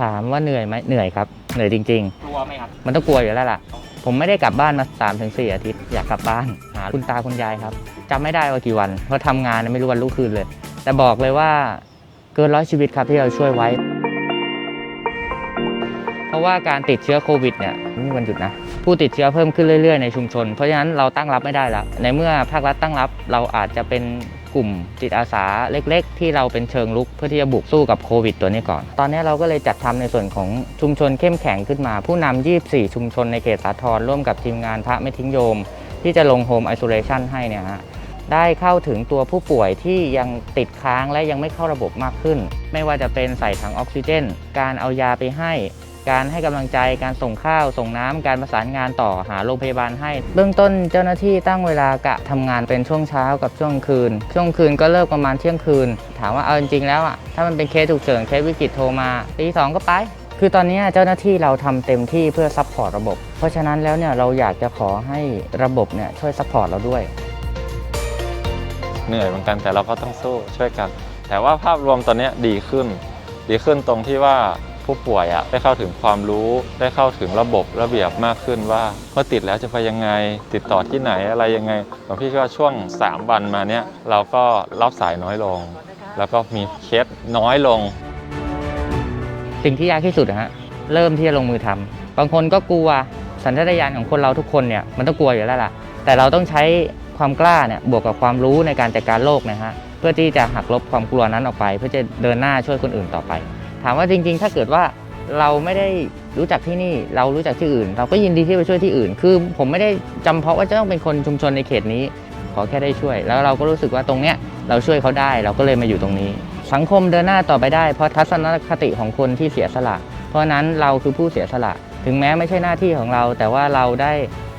ถามว่าเหนื่อยไหมเหนื่อยครับ เหนื่อยจริง กลัวไหมครับ ๆ มันต้องกลัวอยู่แล้วล่ะ ผมไม่ได้กลับบ้านมา3าถึงสอาทิตย์อยากกลับบ้านหาคุณตาคุณยายครับจำไม่ได้ว่ากี่วัน เพราะทำงานไม่รู้วันรู้คืนเลย แต่บอกเลยว่าเกินร้อยชีวิตครับที่เราช่วยไว้ เพราะว่าการติดเชื้อโควิดเนี่ยไม่มีวันหยุดนะ ผู้ติดเชื้อเพิ่มขึ้นเรื่อยๆในชุมชน เพราะฉะนั้นเราตั้งรับไม่ได้แล้วในเมื่อภาครัฐตั้งรับเราอาจจะเป็น กลุ่มจิตอาสาเล็ก ๆ ที่เราเป็นเชิงลุกเพื่อที่จะบุกสู้กับโควิดตัวนี้ก่อน ตอนนี้เราก็เลยจัดทำในส่วนของชุมชนเข้มแข็งขึ้นมา ผู้นำ24 ชุมชนในเขตสาทรร่วมกับทีมงานพระไม่ทิ้งโยม ที่จะลงโฮมไอโซเลชันให้เนี่ยฮะได้เข้าถึงตัวผู้ป่วยที่ยังติดค้างและยังไม่เข้าระบบมากขึ้น ไม่ว่าจะเป็นใส่ถังออกซิเจน การเอายาไปให้ การให้กำลังใจการส่งข้าวส่งน้ำการประสานงานต่อหาโรงพยาบาลให้ เบื้องต้นเจ้าหน้าที่ตั้งเวลากะทำงานเป็นช่วงเช้ากับช่วงคืน ช่วงคืนก็เลิกประมาณเที่ยงคืน ถามว่าเอาจริงๆแล้วอะถ้ามันเป็นเคสฉุกเฉินเคสวิกฤตโทรมาตีสองก็ไปคือตอนนี้เจ้าหน้าที่เราทำเต็มที่เพื่อซัพพอร์ตระบบ เพราะฉะนั้นแล้วเนี่ยเราอยากจะขอให้ระบบเนี่ยช่วยซัพพอร์ตเราด้วย เหนื่อยเหมือนกันแต่เราก็ต้องสู้ช่วยกัน แต่ว่าภาพรวมตอนนี้ดีขึ้น ดีขึ้นตรงที่ว่า ผู้ป่วยอะได้เข้าถึงความรู้ ได้เข้าถึงระบบระเบียบมากขึ้นว่าเมื่อติดแล้วจะไปยังไง ติดต่อที่ไหนอะไรยังไงหลวงพี่ก็ช่วง 3 วันมาเนี้ยเราก็รับสายน้อยลง แล้วก็มีเคสน้อยลง สิ่งที่ยากที่สุดนะฮะเริ่มที่จะลงมือทำบางคนก็กลัวสัญชาตญาณของคนเราทุกคนเนี่ยมันต้องกลัวอยู่แล้วล่ะ แต่เราต้องใช้ความกล้าเนี่ยบวกกับความรู้ในการจัดการโรคนะฮะเพื่อที่จะหักลบความกลัวนั้นออกไป เพื่อจะเดินหน้าช่วยคนอื่นต่อไป ถามว่าจริง ๆ ถ้าเกิดว่าเราไม่ได้รู้จักที่นี่เรารู้จักที่อื่น เราก็ยินดีที่ไปช่วยที่อื่น คือผมไม่ได้จำเพาะว่าจะต้องเป็นคนชุมชนในเขตนี้ ขอแค่ได้ช่วย แล้วเราก็รู้สึกว่าตรงเนี้ยเราช่วยเขาได้เราก็เลยมาอยู่ตรงนี้ สังคมเดินหน้าต่อไปได้ เพราะทัศนคติของคนที่เสียสละ เพราะนั้นเราคือผู้เสียสละ ถึงแม้ไม่ใช่หน้าที่ของเรา แต่ว่าเราได้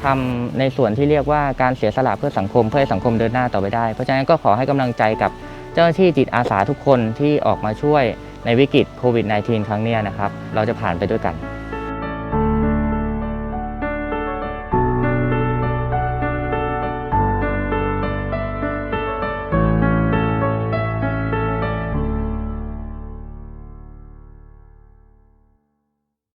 ทำในส่วนที่เรียกว่าการเสียสละเพื่อสังคมเพื่อให้สังคมเดินหน้าต่อไปได้ เพราะฉะนั้นก็ขอให้กำลังใจกับเจ้าหน้าที่จิตอาสาทุกคนที่ออกมาช่วย ในวิกฤตโควิด -19 ครั้งนี้นะครับ เราจะผ่านไปด้วยกัน